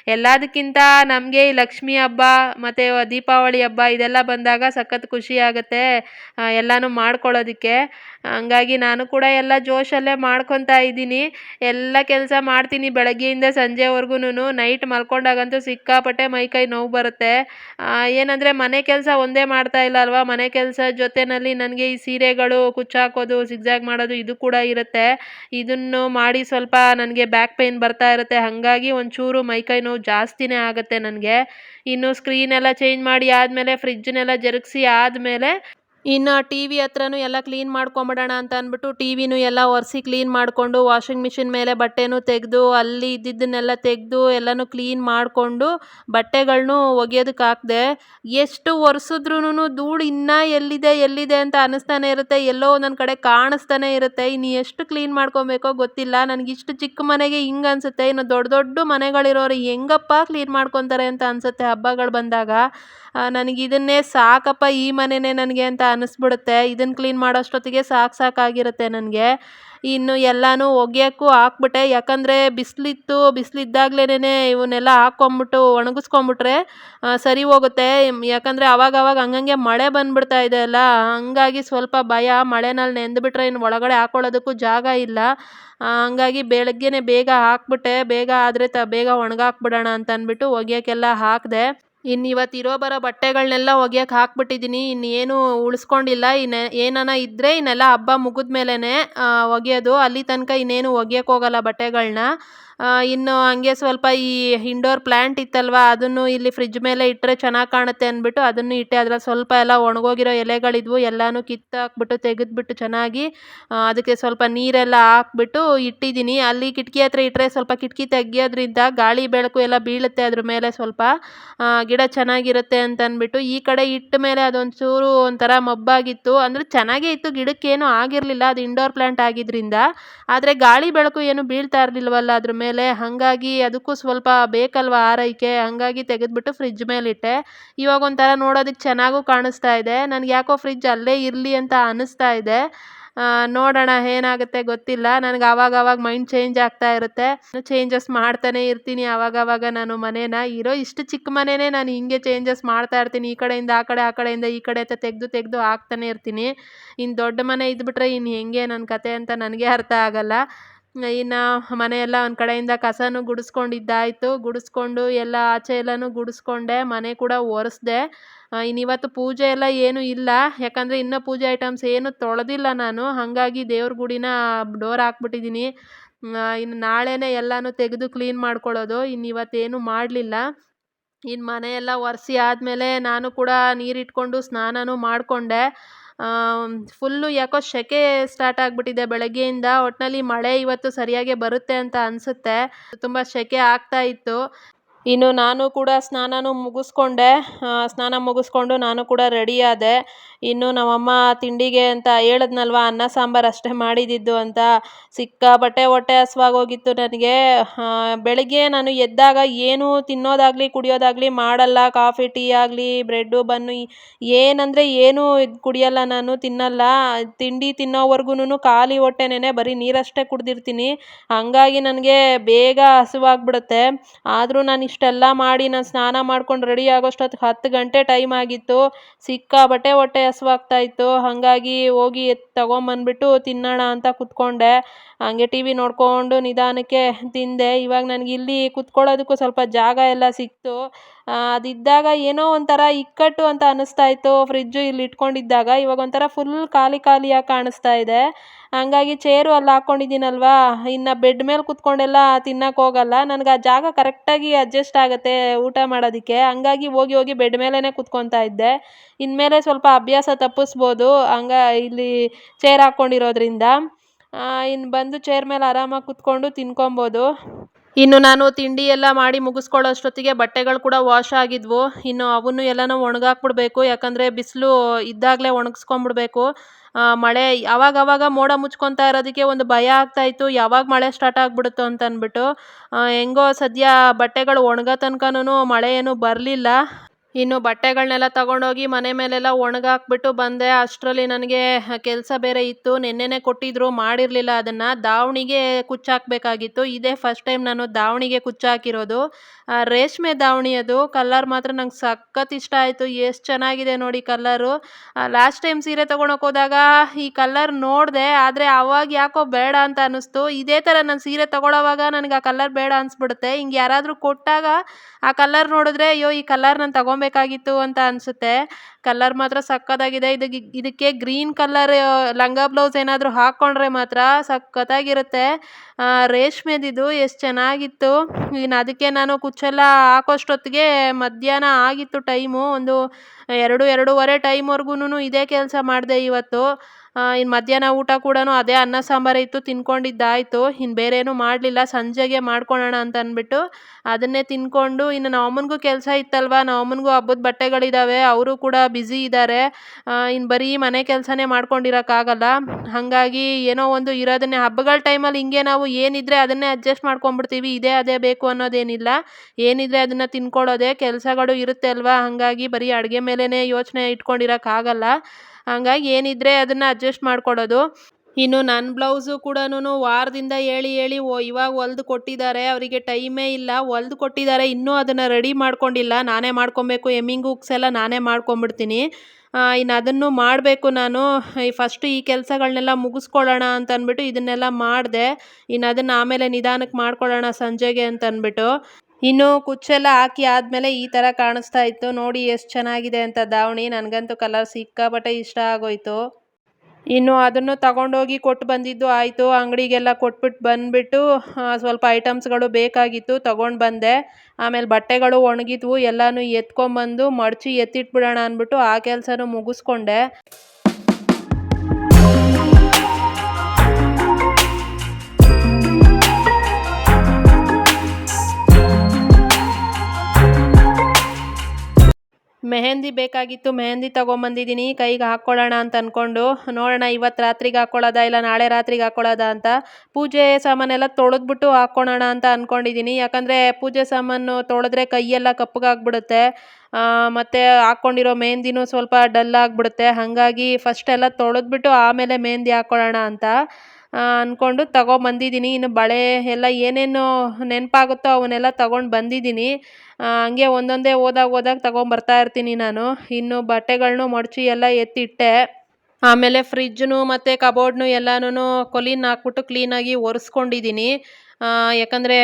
ಎಲ್ಲದಕ್ಕಿಂತ ನಮಗೆ ಈ ಲಕ್ಷ್ಮೀ ಹಬ್ಬ ಮತ್ತು ದೀಪಾವಳಿ ಹಬ್ಬ ಇದೆಲ್ಲ ಬಂದಾಗ ಸಖತ್ ಖುಷಿ ಆಗುತ್ತೆ ಎಲ್ಲನೂ ಮಾಡ್ಕೊಳ್ಳೋದಕ್ಕೆ. ಹಂಗಾಗಿ ನಾನು ಕೂಡ ಎಲ್ಲ ಜೋಶಲ್ಲೇ ಮಾಡ್ಕೊತಾ ಇದ್ದೀನಿ. ಎಲ್ಲ ಕೆಲಸ ಮಾಡ್ತೀನಿ ಬೆಳಗ್ಗೆಯಿಂದ ಸಂಜೆವರೆಗೂ ನೈಟ್ ಮಲ್ಕೊಂಡಾಗಂತೂ ಸಿಕ್ಕಾಪಟ್ಟೆ ಮೈಕೈ ನೋವು ಬರುತ್ತೆ. ಆ, ಏನಂದರೆ ಮನೆ ಕೆಲಸ ಒಂದೇ ಮಾಡ್ತಾ ಇಲ್ಲ ಅಲ್ವಾ? ಮನೆ ಕೆಲಸ ಜೊತೆಯಲ್ಲಿ ನನಗೆ ಈ ಸೀರೆಗಳು, ಕುಚ್ಚಾಕೋದು ಸಿಗ್ಜಾಗ್ ಮಾಡೋದು ಇದು ಕೂಡ ಇರುತ್ತೆ. ಇದನ್ನು ಮಾಡಿ ಸ್ವಲ್ಪ ನನಗೆ ಬ್ಯಾಕ್ ಪೇಯ್ನ್ ಬರ್ತಾ ಇರುತ್ತೆ. ಹಾಗಾಗಿ ಒಂಚೂರು ಮೈಕೈ ನೋವು ಜಾಸ್ತಿನೇ ಆಗುತ್ತೆ ನನಗೆ. ಇನ್ನು ಸ್ಕ್ರೀನ್ ಎಲ್ಲ ಚೇಂಜ್ ಮಾಡಿ ಆದಮೇಲೆ ಫ್ರಿಜ್ಜನ್ನೆಲ್ಲ ಜರುಗಿಸಿ ಆದಮೇಲೆ ಇನ್ನು ಟಿ ವಿ ಹತ್ರನೂ ಎಲ್ಲ ಕ್ಲೀನ್ ಮಾಡ್ಕೊಂಬಿಡೋಣ ಅಂತ ಅಂದ್ಬಿಟ್ಟು ಟಿ ವಿನೂ ಎಲ್ಲ ಒರೆಸಿ ಕ್ಲೀನ್ ಮಾಡಿಕೊಂಡು ವಾಷಿಂಗ್ ಮಿಷಿನ್ ಮೇಲೆ ಬಟ್ಟೆನೂ ತೆಗೆದು, ಅಲ್ಲಿ ಇದ್ದಿದ್ದನ್ನೆಲ್ಲ ತೆಗೆದು, ಎಲ್ಲನೂ ಕ್ಲೀನ್ ಮಾಡಿಕೊಂಡು ಬಟ್ಟೆಗಳನ್ನು ಒಗೆಯೋದಕ್ಕೆ ಹಾಕ್ದೆ ಎಷ್ಟು ಒರೆಸಿದ್ರೂ ಧೂಳು ಇನ್ನೂ ಎಲ್ಲಿದೆ ಎಲ್ಲಿದೆ ಅಂತ ಅನ್ನಿಸ್ತಾನೆ ಇರುತ್ತೆ. ಎಲ್ಲೋ ಒಂದೊಂದು ಕಡೆ ಕಾಣಿಸ್ತಾನೆ ಇರುತ್ತೆ. ಇನ್ನು ಎಷ್ಟು ಕ್ಲೀನ್ ಮಾಡ್ಕೊಬೇಕೋ ಗೊತ್ತಿಲ್ಲ. ನನಗೆ ಇಷ್ಟು ಚಿಕ್ಕ ಮನೆಗೆ ಹಿಂಗೆ ಅನಿಸುತ್ತೆ. ಇನ್ನು ದೊಡ್ಡ ದೊಡ್ಡ ಮನೆಗಳಿರೋರು ಹೆಂಗಪ್ಪ ಕ್ಲೀನ್ ಮಾಡ್ಕೊತಾರೆ ಅಂತ ಅನಿಸುತ್ತೆ ಹಬ್ಬಗಳು ಬಂದಾಗ. ನನಗಿದನ್ನೇ ಸಾಕಪ್ಪ ಈ ಮನೆನೇ ನನಗೆ ಅಂತ ಅನ್ನಿಸ್ಬಿಡುತ್ತೆ. ಇದನ್ನು ಕ್ಲೀನ್ ಮಾಡೋಷ್ಟೊತ್ತಿಗೆ ಸಾಕು ಸಾಕಾಗಿರುತ್ತೆ ನನಗೆ. ಇನ್ನು ಎಲ್ಲನೂ ಒಗೆಯೋಕ್ಕೂ ಹಾಕ್ಬಿಟ್ಟೆ. ಯಾಕಂದರೆ ಬಿಸಿಲಿತ್ತು ಬಿಸಿಲಿದ್ದಾಗ್ಲೇನೆ ಇವನ್ನೆಲ್ಲ ಹಾಕ್ಕೊಂಬಿಟ್ಟು, ಒಣಗಿಸ್ಕೊಂಬಿಟ್ರೆ ಸರಿ ಹೋಗುತ್ತೆ. ಯಾಕಂದರೆ ಅವಾಗ ಅವಾಗ ಹಂಗಂಗೆ ಮಳೆ ಬಂದುಬಿಡ್ತಾ ಇದೆ ಅಲ್ಲ, ಹಂಗಾಗಿ ಸ್ವಲ್ಪ ಭಯ. ಮಳೆನಲ್ಲಿ ನೆಂದುಬಿಟ್ರೆ ಇನ್ನು ಒಳಗಡೆ ಹಾಕ್ಕೊಳ್ಳೋದಕ್ಕೂ ಜಾಗ ಇಲ್ಲ. ಹಂಗಾಗಿ ಬೆಳಗ್ಗೆನೇ ಬೇಗ ಹಾಕ್ಬಿಟ್ಟೆ. ಬೇಗ ಆದರೆ ತ, ಬೇಗ ಒಣಗಾಕ್ಬಿಡೋಣ ಅಂತ ಅಂದ್ಬಿಟ್ಟು ಒಗೆಯೋಕ್ಕೆಲ್ಲ ಹಾಕಿದೆ. ಇನ್ನು ಇವತ್ತು ಬರೋ ಬಟ್ಟೆಗಳನ್ನೆಲ್ಲ ಒಗೆಯಕ್ಕೆ ಹಾಕ್ಬಿಟ್ಟಿದ್ದೀನಿ. ಇನ್ನೇನು ಉಳಿಸ್ಕೊಂಡಿಲ್ಲ. ಇನ್ನು ಏನಾನ ಇದ್ದರೆ ಇನ್ನೆಲ್ಲ ಹಬ್ಬ ಮುಗಿದ್ಮೇಲೆ ಒಗೆಯೋದು. ಅಲ್ಲಿ ತನಕ ಇನ್ನೇನು ಒಗೆಯಕ್ಕೆ ಹೋಗಲ್ಲ ಬಟ್ಟೆಗಳನ್ನ ಇನ್ನು ಹಂಗೆ ಸ್ವಲ್ಪ ಈ ಇಂಡೋರ್ ಪ್ಲ್ಯಾಂಟ್ ಇತ್ತಲ್ವ, ಅದನ್ನು ಇಲ್ಲಿ ಫ್ರಿಜ್ ಮೇಲೆ ಇಟ್ಟರೆ ಚೆನ್ನಾಗಿ ಕಾಣುತ್ತೆ ಅಂದ್ಬಿಟ್ಟು ಅದನ್ನು ಇಟ್ಟೆ. ಅದ್ರಲ್ಲಿ ಸ್ವಲ್ಪ ಎಲ್ಲ ಒಣಗೋಗಿರೋ ಎಲೆಗಳಿದ್ವು, ಎಲ್ಲನೂ ಕಿತ್ತು ಹಾಕ್ಬಿಟ್ಟು ತೆಗೆದ್ಬಿಟ್ಟು ಚೆನ್ನಾಗಿ ಅದಕ್ಕೆ ಸ್ವಲ್ಪ ನೀರೆಲ್ಲ ಹಾಕ್ಬಿಟ್ಟು ಇಟ್ಟಿದ್ದೀನಿ. ಅಲ್ಲಿ ಕಿಟಕಿ ಹತ್ರ ಇಟ್ಟರೆ ಸ್ವಲ್ಪ ಕಿಟಕಿ ತೆಗಿಯೋದ್ರಿಂದ ಗಾಳಿ, ಬೆಳಕು ಎಲ್ಲ ಬೀಳುತ್ತೆ ಅದ್ರ ಮೇಲೆ ಸ್ವಲ್ಪ ಗಿಡ ಚೆನ್ನಾಗಿರುತ್ತೆ ಅಂತ ಅಂದ್ಬಿಟ್ಟು. ಈ ಕಡೆ ಇಟ್ಟ ಮೇಲೆ ಅದೊಂಚೂರು ಒಂಥರ ಮಬ್ಬಾಗಿತ್ತು. ಅಂದರೆ ಚೆನ್ನಾಗೇ ಇತ್ತು, ಗಿಡಕ್ಕೇನು ಆಗಿರಲಿಲ್ಲ, ಅದು ಇಂಡೋರ್ ಪ್ಲ್ಯಾಂಟ್ ಆಗಿದ್ದರಿಂದ ಆದರೆ ಗಾಳಿ, ಬೆಳಕು ಏನು ಬೀಳ್ತಾ ಇರಲಿಲ್ವಲ್ಲ ಅದ್ರ ಮೇಲೆ. ಹಾಗಾಗಿ ಅದಕ್ಕೂ ಸ್ವಲ್ಪ ಬೇಕಲ್ವ ಆರೈಕೆ ಹಾಗಾಗಿ ತೆಗೆದುಬಿಟ್ಟು ಫ್ರಿಜ್ ಮೇಲಿಟ್ಟೆ. ಇವಾಗ ಒಂಥರ ನೋಡೋದಕ್ಕೆ ಚೆನ್ನಾಗೂ ಕಾಣಿಸ್ತಾ ಇದೆ. ನನಗೆ ಯಾಕೋ ಫ್ರಿಜ್ ಅಲ್ಲೇ ಇರಲಿ ಅಂತ ಅನ್ನಿಸ್ತಾ ಇದೆ. ನೋಡೋಣ ಏನಾಗುತ್ತೆ ಗೊತ್ತಿಲ್ಲ. ನನಗೆ ಆವಾಗ ಆವಾಗ ಮೈಂಡ್ ಚೇಂಜ್ ಆಗ್ತಾ ಇರುತ್ತೆ. ಚೇಂಜಸ್ ಮಾಡ್ತಾನೆ ಇರ್ತೀನಿ ಆವಾಗ ಆವಾಗ ನಾನು ಮನೇನ. ಇರೋ ಇಷ್ಟು ಚಿಕ್ಕ ಮನೆನೇ ನಾನು ಹಿಂಗೆ ಚೇಂಜಸ್ ಮಾಡ್ತಾ ಇರ್ತೀನಿ. ಈ ಕಡೆಯಿಂದ ಆ ಕಡೆ, ಆ ಕಡೆಯಿಂದ ಈ ಕಡೆ ಅಂತ ತೆಗೆದು ತೆಗೆದು ಹಾಕ್ತಾನೆ ಇರ್ತೀನಿ. ಇನ್ನು ದೊಡ್ಡ ಮನೆ ಇದ್ಬಿಟ್ರೆ ಇನ್ನು ಹೆಂಗೆ ನನ್ನ ಕತೆ ಅಂತ ನನಗೆ ಅರ್ಥ ಆಗಲ್ಲ. ಇನ್ನು ಮನೆಯೆಲ್ಲ ಒಂದು ಕಡೆಯಿಂದ ಕಸನೂ ಗುಡಿಸ್ಕೊಂಡಿದ್ದಾಯಿತು. ಗುಡಿಸ್ಕೊಂಡು ಎಲ್ಲ ಆಚೆ ಎಲ್ಲನೂ ಗುಡಿಸ್ಕೊಂಡೆ, ಮನೆ ಕೂಡ ಒರೆಸ್ದೆ. ಇನ್ನಿವತ್ತು ಪೂಜೆ ಎಲ್ಲ ಏನೂ ಇಲ್ಲ. ಯಾಕಂದರೆ ಇನ್ನೂ ಪೂಜೆ ಐಟಮ್ಸ್ ಏನು ತೊಳೆದಿಲ್ಲ ನಾನು. ಹಾಗಾಗಿ ದೇವ್ರ ಗುಡಿನ ಡೋರ್ ಹಾಕ್ಬಿಟ್ಟಿದ್ದೀನಿ. ಇನ್ನು ನಾಳೆನೇ ಎಲ್ಲನೂ ತೆಗೆದು ಕ್ಲೀನ್ ಮಾಡ್ಕೊಳ್ಳೋದು. ಇನ್ನು ಇವತ್ತೇನು ಮಾಡಲಿಲ್ಲ. ಇನ್ನು ಮನೆಯೆಲ್ಲ ಒರೆಸಿ ಆದಮೇಲೆ ನಾನು ಕೂಡ ನೀರಿಟ್ಕೊಂಡು ಸ್ನಾನನೂ ಮಾಡಿಕೊಂಡೆ. ಫುಲ್ಲು ಯಾಕೋ ಸೆಕೆ ಸ್ಟಾರ್ಟ್ ಆಗಿಬಿಟ್ಟಿದೆ ಬೆಳಗ್ಗೆಯಿಂದ. ಒಟ್ಟಿನಲ್ಲಿ ಮಳೆ ಇವತ್ತು ಸರಿಯಾಗಿ ಬರುತ್ತೆ ಅಂತ ಅನಿಸುತ್ತೆ. ತುಂಬ ಸೆಕೆ ಆಗ್ತಾ ಇತ್ತು. ಇನ್ನು ನಾನು ಕೂಡ ಸ್ನಾನನೂ ಮುಗಿಸ್ಕೊಂಡೆ. ಸ್ನಾನ ಮುಗಿಸ್ಕೊಂಡು ನಾನು ಕೂಡ ರೆಡಿ ಆದೆ. ಇನ್ನು ನಮ್ಮಮ್ಮ ತಿಂಡಿಗೆ ಅಂತ ಹೇಳಿದ್ನಲ್ವ, ಅನ್ನ ಸಾಂಬಾರು ಅಷ್ಟೇ ಮಾಡಿದ್ದಿದ್ದು ಅಂತ. ಸಿಕ್ಕಾಪಟ್ಟೆ ಹೊಟ್ಟೆ ಹಸ್ವಾಗೋಗಿತ್ತು ನನಗೆ. ಬೆಳಗ್ಗೆ ನಾನು ಎದ್ದಾಗ ಏನು ತಿನ್ನೋದಾಗಲಿ, ಕುಡಿಯೋದಾಗಲಿ ಮಾಡಲ್ಲ. ಕಾಫಿ, ಟೀ ಆಗಲಿ, ಬ್ರೆಡ್ಡು, ಬನ್ನು, ಏನಂದರೆ ಏನೂ ಕುಡಿಯಲ್ಲ ನಾನು, ತಿನ್ನಲ್ಲ. ತಿಂಡಿ ತಿನ್ನೋವರೆಗೂ ಖಾಲಿ ಹೊಟ್ಟೆನೇ ಬರೀ ನೀರಷ್ಟೇ ಕುಡ್ದಿರ್ತೀನಿ. ಹಂಗಾಗಿ ನನಗೆ ಬೇಗ ಹಸಿವಾಗ್ಬಿಡುತ್ತೆ. ಆದರೂ ನಾನು ಇಷ್ಟೆಲ್ಲ ಮಾಡಿ ನಾನು ಸ್ನಾನ ಮಾಡ್ಕೊಂಡು ರೆಡಿ ಆಗೋಷ್ಟೊತ್ತಿಗೆ ಹತ್ತು ಗಂಟೆ ಟೈಮ್ ಆಗಿತ್ತು. ಸಿಕ್ಕಾಪಟ್ಟೆ ಹೊಟ್ಟೆ ಹಸ್ವಾಗ್ತಾ ಇತ್ತು. ಹಾಗಾಗಿ ಹೋಗಿ ತಗೊಂಬಂದ್ಬಿಟ್ಟು ತಿನ್ನೋಣ ಅಂತ ಕುತ್ಕೊಂಡೆ. ಹಂಗೆ ಟಿ ವಿ ನೋಡಿಕೊಂಡು ನಿಧಾನಕ್ಕೆ ತಿಂದೆ. ಇವಾಗ ನನಗೆ ಇಲ್ಲಿ ಕುತ್ಕೊಳ್ಳೋದಕ್ಕೂ ಸ್ವಲ್ಪ ಜಾಗ ಎಲ್ಲ ಸಿಕ್ತು. ಅದಿದ್ದಾಗ ಏನೋ ಒಂಥರ ಇಕ್ಕಟ್ಟು ಅಂತ ಅನ್ನಿಸ್ತಾ ಇತ್ತು. ಫ್ರಿಜ್ಜು ಇಲ್ಲಿ ಇಟ್ಕೊಂಡಿದ್ದಾಗ ಇವಾಗ ಒಂಥರ ಫುಲ್ ಖಾಲಿ ಖಾಲಿಯಾಗಿ ಕಾಣಿಸ್ತಾ ಇದೆ. ಹಂಗಾಗಿ ಚೇರು ಅಲ್ಲಿ ಹಾಕ್ಕೊಂಡಿದ್ದೀನಲ್ವಾ ಇನ್ನು ಬೆಡ್ ಮೇಲೆ ಕುತ್ಕೊಂಡೆಲ್ಲ ತಿನ್ನಕ್ಕೆ ಹೋಗಲ್ಲ. ನನಗೆ ಆ ಜಾಗ ಕರೆಕ್ಟಾಗಿ ಅಡ್ಜಸ್ಟ್ ಆಗುತ್ತೆ ಊಟ ಮಾಡೋದಕ್ಕೆ. ಹಂಗಾಗಿ ಹೋಗಿ ಹೋಗಿ ಬೆಡ್ ಮೇಲೇ ಕುತ್ಕೊತಾ ಇದ್ದೆ. ಇನ್ಮೇಲೆ ಸ್ವಲ್ಪ ಅಭ್ಯಾಸ ತಪ್ಪಿಸ್ಬೋದು. ಹಂಗ ಇಲ್ಲಿ ಚೇರ್ ಹಾಕ್ಕೊಂಡಿರೋದ್ರಿಂದ ಇನ್ನು ಬಂದು ಚೇರ್ ಮೇಲೆ ಆರಾಮಾಗಿ ಕುತ್ಕೊಂಡು ತಿನ್ಕೊಬೋದು. ಇನ್ನು ನಾನು ತಿಂಡಿ ಎಲ್ಲ ಮಾಡಿ ಮುಗಿಸ್ಕೊಳ್ಳೋ ಅಷ್ಟೊತ್ತಿಗೆ ಬಟ್ಟೆಗಳು ಕೂಡ ವಾಶ್ ಆಗಿದ್ವು. ಇನ್ನು ಅವನ್ನು ಎಲ್ಲನೂ ಒಣಗಾಕ್ಬಿಡ್ಬೇಕು. ಯಾಕಂದರೆ ಬಿಸಿಲು ಇದ್ದಾಗಲೇ ಒಣಗಿಸ್ಕೊಂಬಿಡ್ಬೇಕು. ಮಳೆ ಅವಾಗ ಮೋಡ ಮುಚ್ಕೊತಾ ಇರೋದಕ್ಕೆ ಒಂದು ಭಯ ಆಗ್ತಾಯಿತ್ತು ಯಾವಾಗ ಮಳೆ ಸ್ಟಾರ್ಟ್ ಆಗಿಬಿಡುತ್ತೋ ಅಂತ ಅಂದ್ಬಿಟ್ಟು ಹೆಂಗೋ ಸದ್ಯ ಬಟ್ಟೆಗಳು ಒಣಗೋ ತನಕನೂ ಮಳೆ ಏನೂ ಬರಲಿಲ್ಲ. ಇನ್ನು ಬಟ್ಟೆಗಳನ್ನೆಲ್ಲ ತಗೊಂಡೋಗಿ ಮನೆ ಮೇಲೆಲ್ಲ ಒಣಗಾಕ್ಬಿಟ್ಟು ಬಂದೆ. ಅಷ್ಟರಲ್ಲಿ ನನಗೆ ಕೆಲಸ ಬೇರೆ ಇತ್ತು. ನೆನ್ನೆನೇ ಕೊಟ್ಟಿದ್ರು, ಮಾಡಿರಲಿಲ್ಲ ಅದನ್ನು. ದಾವಣಿಗೆ ಕುಚ್ಚಾಕಬೇಕಾಗಿತ್ತು. ಇದೇ ಫಸ್ಟ್ ಟೈಮ್ ನಾನು ದಾವಣಿಗೆ ಕುಚ್ಚಾಕಿರೋದು. ರೇಷ್ಮೆ ದಾವಣಿ ಅದು. ಕಲ್ಲರ್ ಮಾತ್ರ ನಂಗೆ ಸಖತ್ ಇಷ್ಟ ಆಯಿತು. ಎಷ್ಟು ಚೆನ್ನಾಗಿದೆ ನೋಡಿ ಕಲ್ಲರು. ಲಾಸ್ಟ್ ಟೈಮ್ ಸೀರೆ ತೊಗೊಳಕ್ಕೆ ಹೋದಾಗ ಈ ಕಲ್ಲರ್ ನೋಡಿದೆ, ಆದರೆ ಅವಾಗ ಯಾಕೋ ಬೇಡ ಅಂತ ಅನ್ನಿಸ್ತು ಇದೇ ಥರ ನಾನು ಸೀರೆ ತೊಗೊಳೋವಾಗ ನನಗೆ ಆ ಕಲ್ಲರ್ ಬೇಡ ಅನಿಸ್ಬಿಡುತ್ತೆ. ಹಿಂಗೆ ಯಾರಾದರೂ ಕೊಟ್ಟಾಗ ಆ ಕಲ್ಲರ್ ನೋಡಿದ್ರೆ, ಅಯ್ಯೋ, ಈ ಕಲ್ಲರ್ ನಾನು ತಗೊಬೇಕಾಗಿತ್ತು ಅಂತ ಅನಿಸುತ್ತೆ. ಕಲರ್ ಮಾತ್ರ ಸಕ್ಕತ್ತಾಗಿದೆ. ಇದು ಇದಕ್ಕೆ ಗ್ರೀನ್ ಕಲ್ಲರ್ ಲಂಗ ಬ್ಲೌಸ್ ಏನಾದರೂ ಹಾಕ್ಕೊಂಡ್ರೆ ಮಾತ್ರ ಸಖತ್ತಾಗಿರುತ್ತೆ ರೇಷ್ಮೆದಿದು ಎಷ್ಟು ಚೆನ್ನಾಗಿತ್ತು. ಇನ್ನು ಅದಕ್ಕೆ ನಾನು ಕುಚ್ಚೆಲ್ಲ ಹಾಕೋಷ್ಟೊತ್ತಿಗೆ ಮಧ್ಯಾಹ್ನ ಆಗಿತ್ತು ಟೈಮು. ಒಂದು ಎರಡು, ಎರಡೂವರೆ ಟೈಮ್ವರೆಗೂ ಇದೇ ಕೆಲಸ ಮಾಡಿದೆ ಇವತ್ತು. ಇನ್ನು ಮಧ್ಯಾಹ್ನ ಊಟ ಕೂಡ ಅದೇ ಅನ್ನ ಸಾಂಬಾರೇ ಇತ್ತು, ತಿನ್ಕೊಂಡಿದ್ದಾಯಿತು. ಇನ್ನು ಬೇರೆ ಮಾಡಲಿಲ್ಲ, ಸಂಜೆಗೆ ಮಾಡ್ಕೊಳ್ಳೋಣ ಅಂತ ಅಂದ್ಬಿಟ್ಟು ಅದನ್ನೇ ತಿನ್ಕೊಂಡು, ಇನ್ನು ನಮ್ಮ ಕೆಲಸ ಇತ್ತಲ್ವ ನಮ್ಮ ಅಮ್ಮನಿಗೂ ಹಬ್ಬದ ಬಟ್ಟೆಗಳಿದ್ದಾವೆ ಅವರು ಕೂಡ ಬ್ಯುಸಿ ಇದ್ದಾರೆ ಇನ್ನು ಬರೀ ಮನೆ ಕೆಲಸನೇ ಮಾಡ್ಕೊಂಡಿರೋಕ್ಕಾಗಲ್ಲ. ಹಾಗಾಗಿ ಏನೋ ಒಂದು ಇರೋದನ್ನೇ, ಹಬ್ಬಗಳ ಟೈಮಲ್ಲಿ ಹಿಂಗೆ ನಾವು ಏನಿದ್ರೆ ಅದನ್ನೇ ಅಡ್ಜಸ್ಟ್ ಮಾಡ್ಕೊಂಡ್ಬಿಡ್ತೀವಿ, ಇದೇ ಅದೇ ಬೇಕು ಅನ್ನೋದೇನಿಲ್ಲ. ಏನಿದ್ರೆ ಅದನ್ನು ತಿನ್ಕೊಳ್ಳೋದೇ ಕೆಲಸಗಳು ಇರುತ್ತೆ ಅಲ್ವಾ? ಹಾಗಾಗಿ ಬರೀ ಅಡುಗೆ ಮೇಲೇ ಯೋಚನೆ ಇಟ್ಕೊಂಡಿರೋಕ್ಕಾಗಲ್ಲ. ಹಂಗಾಗಿ ಏನಿದ್ರೆ ಅದನ್ನು ಅಡ್ಜಸ್ಟ್ ಮಾಡ್ಕೊಡೋದು. ಇನ್ನು ನನ್ನ ಬ್ಲೌಸು ಕೂಡ ವಾರದಿಂದ ಹೇಳಿ ಹೇಳಿ ಓ, ಇವಾಗ ಹೊಲ್ದು ಕೊಟ್ಟಿದ್ದಾರೆ, ಅವರಿಗೆ ಟೈಮೇ ಇಲ್ಲ. ಹೊಲ್ದು ಕೊಟ್ಟಿದ್ದಾರೆ, ಇನ್ನೂ ಅದನ್ನು ರೆಡಿ ಮಾಡ್ಕೊಂಡಿಲ್ಲ. ನಾನೇ ಮಾಡ್ಕೊಬೇಕು ಎಮ್ಮಿಂಗ್ ಹುಕ್ಸ್ ಎಲ್ಲ ನಾನೇ ಮಾಡ್ಕೊಂಬಿಡ್ತೀನಿ ಇನ್ನು ಅದನ್ನು ಮಾಡಬೇಕು ನಾನು. ಈ ಫಸ್ಟು ಈ ಕೆಲಸಗಳನ್ನೆಲ್ಲ ಮುಗಿಸ್ಕೊಳ್ಳೋಣ ಅಂತ ಅಂದ್ಬಿಟ್ಟು ಇದನ್ನೆಲ್ಲ ಮಾಡಿದೆ. ಇನ್ನು ಅದನ್ನು ಆಮೇಲೆ ನಿಧಾನಕ್ಕೆ ಮಾಡ್ಕೊಳ್ಳೋಣ ಸಂಜೆಗೆ ಅಂತ ಇನ್ನು ಕುಚ್ಚೆಲ್ಲ ಹಾಕಿ ಆದಮೇಲೆ ಈ ಥರ ಕಾಣಿಸ್ತಾ ಇತ್ತು. ನೋಡಿ ಎಷ್ಟು ಚೆನ್ನಾಗಿದೆ ಅಂತ ದಾವಣಿ. ನನಗಂತೂ ಕಲರ್ ಸಿಕ್ಕಾಪಟ್ಟೆ ಇಷ್ಟ ಆಗೋಯ್ತು. ಇನ್ನು ಅದನ್ನು ತಗೊಂಡೋಗಿ ಕೊಟ್ಟು ಬಂದಿದ್ದು ಆಯಿತು. ಅಂಗಡಿಗೆಲ್ಲ ಕೊಟ್ಬಿಟ್ಟು ಬಂದುಬಿಟ್ಟು ಸ್ವಲ್ಪ ಐಟಮ್ಸ್ಗಳು ಬೇಕಾಗಿತ್ತು ತಗೊಂಡು ಬಂದೆ. ಆಮೇಲೆ ಬಟ್ಟೆಗಳು ಒಣಗಿದ್ವು. ಎಲ್ಲನೂ ಎತ್ಕೊಂಬಂದು ಮಡಚಿ ಎತ್ತಿಟ್ಬಿಡೋಣ ಅಂದ್ಬಿಟ್ಟು ಆ ಕೆಲಸನೂ ಮುಗಿಸ್ಕೊಂಡೆ. ಮೆಹಂದಿ ಬೇಕಾಗಿತ್ತು, ಮೆಹಂದಿ ತೊಗೊಂಬಂದಿದ್ದೀನಿ, ಕೈಗೆ ಹಾಕ್ಕೊಳ್ಳೋಣ ಅಂತ ಅಂದ್ಕೊಂಡು ನೋಡೋಣ ಇವತ್ತು ರಾತ್ರಿಗೆ ಹಾಕ್ಕೊಳ್ಳೋದಾ ಇಲ್ಲ ನಾಳೆ ರಾತ್ರಿಗೆ ಹಾಕ್ಕೊಳ್ಳೋದಾ ಅಂತ. ಪೂಜೆ ಸಾಮಾನೆಲ್ಲ ತೊಳೆದ್ಬಿಟ್ಟು ಹಾಕ್ಕೊಳ್ಳೋಣ ಅಂತ ಅಂದ್ಕೊಂಡಿದ್ದೀನಿ ಯಾಕಂದರೆ ಪೂಜೆ ಸಾಮಾನು ತೊಳೆದ್ರೆ ಕೈಯೆಲ್ಲ ಕಪ್ಪಗಾಗ್ಬಿಡುತ್ತೆ. ಮತ್ತು ಹಾಕ್ಕೊಂಡಿರೋ ಮೆಹಂದಿನೂ ಸ್ವಲ್ಪ ಡಲ್ ಆಗಿಬಿಡುತ್ತೆ ಹಾಗಾಗಿ ಫಸ್ಟೆಲ್ಲ ತೊಳೆದ್ಬಿಟ್ಟು ಆಮೇಲೆ ಮೆಹಂದಿ ಹಾಕ್ಕೊಳ್ಳೋಣ ಅಂತ. ಅಂದ್ಕೊಂಡು ತಗೊಂಬಂದಿದ್ದೀನಿ. ಇನ್ನು ಬಳೆ ಎಲ್ಲ ಏನೇನು ನೆನಪಾಗುತ್ತೋ ಅವನ್ನೆಲ್ಲ ತಗೊಂಡು ಬಂದಿದ್ದೀನಿ. ಹಂಗೆ ಒಂದೊಂದೇ ಹೋದಾಗ ಹೋದಾಗ ತಗೊಂಬರ್ತಾ ಇರ್ತೀನಿ ನಾನು. ಇನ್ನು ಬಟ್ಟೆಗಳನ್ನೂ ಮಡಚಿ ಎಲ್ಲ ಎತ್ತಿಟ್ಟೆ. ಆಮೇಲೆ ಫ್ರಿಜ್ಜನ್ನು ಮತ್ತು ಕಬೋರ್ಡ್ನು ಎಲ್ಲನೂ ಕೊಲಿನ್ ಹಾಕ್ಬಿಟ್ಟು ಕ್ಲೀನಾಗಿ ಒರೆಸ್ಕೊಂಡಿದ್ದೀನಿ ಯಾಕಂದರೆ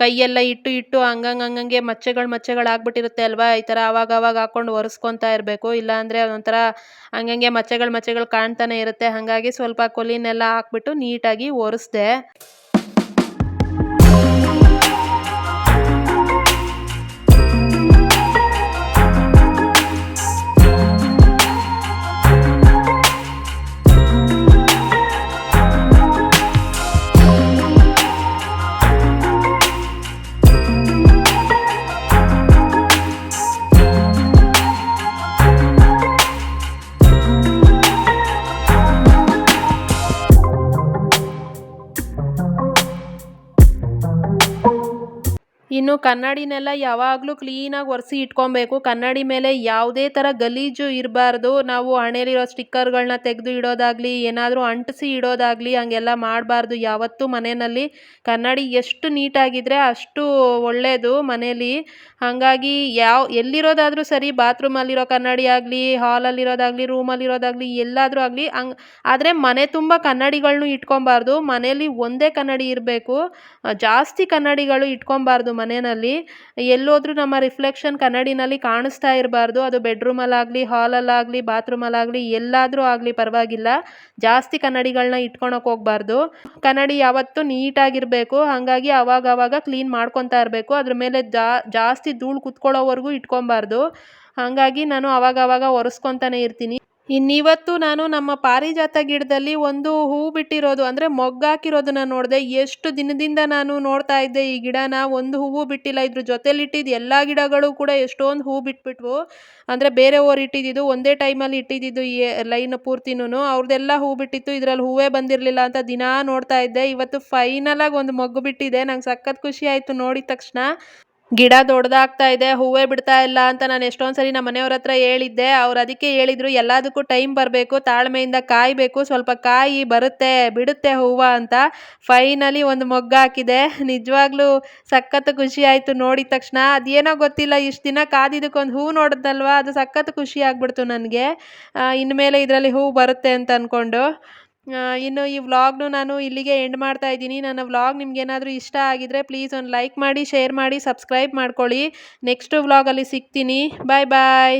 ಕೈಯೆಲ್ಲ ಇಟ್ಟು ಇಟ್ಟು ಹಂಗಂಗೆ ಹಂಗಂಗೆ ಮಚ್ಚೆಗಳು ಮಚ್ಚೆಗಳು ಆಗ್ಬಿಟ್ಟಿರುತ್ತೆ ಅಲ್ವಾ? ಈ ಥರ ಆವಾಗ ಆವಾಗ ಹಾಕ್ಕೊಂಡು ಒರೆಸ್ಕೊತಾ ಇರಬೇಕು. ಇಲ್ಲಾಂದರೆ ಒಂಥರ ಹಂಗಂಗೆ ಮಚ್ಚೆಗಳು ಮಚ್ಚೆಗಳು ಕಾಣ್ತಾನೆ ಇರುತ್ತೆ. ಹಾಗಾಗಿ ಸ್ವಲ್ಪ ಕೊಲಿನೆಲ್ಲ ಹಾಕ್ಬಿಟ್ಟು ನೀಟಾಗಿ ಒರೆಸ್ದೆ. ಕನ್ನಡಿನೆಲ್ಲ ಯಾವಾಗಲೂ ಕ್ಲೀನಾಗಿ ಒರೆಸಿ ಇಟ್ಕೊಬೇಕು. ಕನ್ನಡಿ ಮೇಲೆ ಯಾವುದೇ ಥರ ಗಲೀಜು ಇರಬಾರ್ದು. ನಾವು ಹಣೆಲಿರೋ ಸ್ಟಿಕ್ಕರ್ಗಳನ್ನ ತೆಗೆದು ಇಡೋದಾಗಲಿ, ಏನಾದರೂ ಅಂಟಿಸಿ ಇಡೋದಾಗಲಿ, ಹಂಗೆಲ್ಲ ಮಾಡಬಾರ್ದು ಯಾವತ್ತೂ ಮನೆಯಲ್ಲಿ. ಕನ್ನಡಿ ಎಷ್ಟು ನೀಟಾಗಿದ್ದರೆ ಅಷ್ಟು ಒಳ್ಳೆಯದು ಮನೇಲಿ ಹಾಗಾಗಿ ಯಾವ, ಎಲ್ಲಿರೋದಾದರೂ ಸರಿ ಬಾತ್ರೂಮಲ್ಲಿರೋ ಕನ್ನಡಿ ಆಗಲಿ, ಹಾಲಲ್ಲಿರೋದಾಗಲಿ, ರೂಮಲ್ಲಿರೋದಾಗಲಿ, ಎಲ್ಲಾದರೂ ಆಗಲಿ, ಹಂಗ್, ಆದರೆ ಮನೆ ತುಂಬ ಕನ್ನಡಿಗಳ್ನೂ ಇಟ್ಕೊಬಾರ್ದು. ಮನೆಯಲ್ಲಿ ಒಂದೇ ಕನ್ನಡಿ ಇರಬೇಕು. ಜಾಸ್ತಿ ಕನ್ನಡಿಗಳು ಇಟ್ಕೊಬಾರ್ದು ಮನೆಯಲ್ಲಿ ಎಲ್ಲೋದ್ರೂ ನಮ್ಮ ರಿಫ್ಲೆಕ್ಷನ್ ಕನ್ನಡಿನಲ್ಲಿ ಕಾಣಿಸ್ತಾ ಇರಬಾರ್ದು. ಅದು ಬೆಡ್ರೂಮಲ್ಲಾಗಲಿ ಹಾಲಲ್ಲಾಗಲಿ ಬಾತ್ರೂಮಲ್ಲಾಗಲಿ ಎಲ್ಲಾದರೂ ಆಗಲಿ ಪರವಾಗಿಲ್ಲ. ಜಾಸ್ತಿ ಕನ್ನಡಿಗಳನ್ನ ಇಟ್ಕೊಳಕ್ಕೆ ಹೋಗ್ಬಾರ್ದು. ಕನ್ನಡಿ ಯಾವತ್ತೂ ನೀಟಾಗಿರಬೇಕು. ಹಾಗಾಗಿ ಅವಾಗ ಕ್ಲೀನ್ ಮಾಡ್ಕೊತಾ ಇರಬೇಕು. ಅದ್ರ ಮೇಲೆ ಜಾಸ್ತಿ ಧೂಳು ಕುತ್ಕೊಳ್ಳೋವರೆಗೂ ಇಟ್ಕೊಬಾರ್ದು. ಹಾಗಾಗಿ ನಾನು ಅವಾಗ ಅವಾಗ ಒರೆಸ್ಕೊತಾನೆ ಇರ್ತೀನಿ. ಇನ್ನಿವತ್ತು ನಾನು ನಮ್ಮ ಪಾರಿಜಾತ ಗಿಡದಲ್ಲಿ ಒಂದು ಹೂ ಬಿಟ್ಟಿರೋದು, ಅಂದರೆ ಮೊಗ್ಗಾಕಿರೋದನ್ನ ನೋಡಿದೆ. ಎಷ್ಟು ದಿನದಿಂದ ನಾನು ನೋಡ್ತಾ ಇದ್ದೆ ಈ ಗಿಡನ. ಒಂದು ಹೂವು ಬಿಟ್ಟಿಲ್ಲ. ಇದ್ರ ಜೊತೆಲಿಟ್ಟಿದ್ದು ಎಲ್ಲ ಗಿಡಗಳು ಕೂಡ ಎಷ್ಟೊಂದು ಹೂ ಬಿಟ್ಬಿಟ್ವು. ಅಂದರೆ ಬೇರೆಯವ್ರು ಇಟ್ಟಿದ್ದು ಒಂದೇ ಟೈಮಲ್ಲಿ ಇಟ್ಟಿದ್ದು ಈ ಲೈನ್ ಪೂರ್ತಿನೂ ಅವ್ರದ್ದೆಲ್ಲ ಹೂ ಬಿಟ್ಟಿತ್ತು. ಇದರಲ್ಲಿ ಹೂವೇ ಬಂದಿರಲಿಲ್ಲ ಅಂತ ದಿನಾ ನೋಡ್ತಾ ಇದ್ದೆ. ಇವತ್ತು ಫೈನಲಾಗಿ ಒಂದು ಮೊಗ್ಗು ಬಿಟ್ಟಿದೆ. ನಂಗೆ ಸಖತ್ ಖುಷಿ ಆಯಿತು ನೋಡಿದ ತಕ್ಷಣ. ಗಿಡ ದೊಡ್ಡದಾಗ್ತಾ ಇದೆ, ಹೂವೆ ಬಿಡ್ತಾ ಇಲ್ಲ ಅಂತ ನಾನು ಎಷ್ಟೊಂದು ಸರಿ ನಮ್ಮ ಮನೆಯವ್ರ ಹತ್ರ ಹೇಳಿದ್ದೆ. ಅವ್ರು ಅದಕ್ಕೆ ಹೇಳಿದ್ರು, ಎಲ್ಲದಕ್ಕೂ ಟೈಮ್ ಬರಬೇಕು, ತಾಳ್ಮೆಯಿಂದ ಕಾಯಬೇಕು, ಸ್ವಲ್ಪ ಕಾಯಿ ಬರುತ್ತೆ, ಬಿಡುತ್ತೆ ಹೂವು ಅಂತ. ಫೈನಲಿ ಒಂದು ಮೊಗ್ಗು ಹಾಕಿದೆ. ನಿಜವಾಗ್ಲೂ ಸಖತ್ತು ಖುಷಿ ಆಯಿತು ನೋಡಿದ ತಕ್ಷಣ. ಅದೇನೋ ಗೊತ್ತಿಲ್ಲ, ಇಷ್ಟು ದಿನ ಕಾದಿದ್ದಕ್ಕೊಂದು ಹೂವು ನೋಡಿದ್ನಲ್ವ, ಅದು ಸಖತ್ತು ಖುಷಿ ಆಗ್ಬಿಡ್ತು ನನಗೆ. ಇನ್ಮೇಲೆ ಇದರಲ್ಲಿ ಹೂವು ಬರುತ್ತೆ ಅಂತ ಅಂದ್ಕೊಂಡು ಇನ್ನು ಈ ವ್ಲಾಗ್ನು ನಾನು ಇಲ್ಲಿಗೆ ಎಂಡ್ ಮಾಡ್ತಾ ಇದ್ದೀನಿ. ನನ್ನ ವ್ಲಾಗ್ ನಿಮ್ಗೇನಾದರೂ ಇಷ್ಟ ಆಗಿದರೆ ಪ್ಲೀಸ್ ಒಂದು ಲೈಕ್ ಮಾಡಿ ಶೇರ್ ಮಾಡಿ ಸಬ್ಸ್ಕ್ರೈಬ್ ಮಾಡ್ಕೊಳ್ಳಿ. ನೆಕ್ಸ್ಟ್ ವ್ಲಾಗಲ್ಲಿ ಸಿಗ್ತೀನಿ. ಬಾಯ್ ಬಾಯ್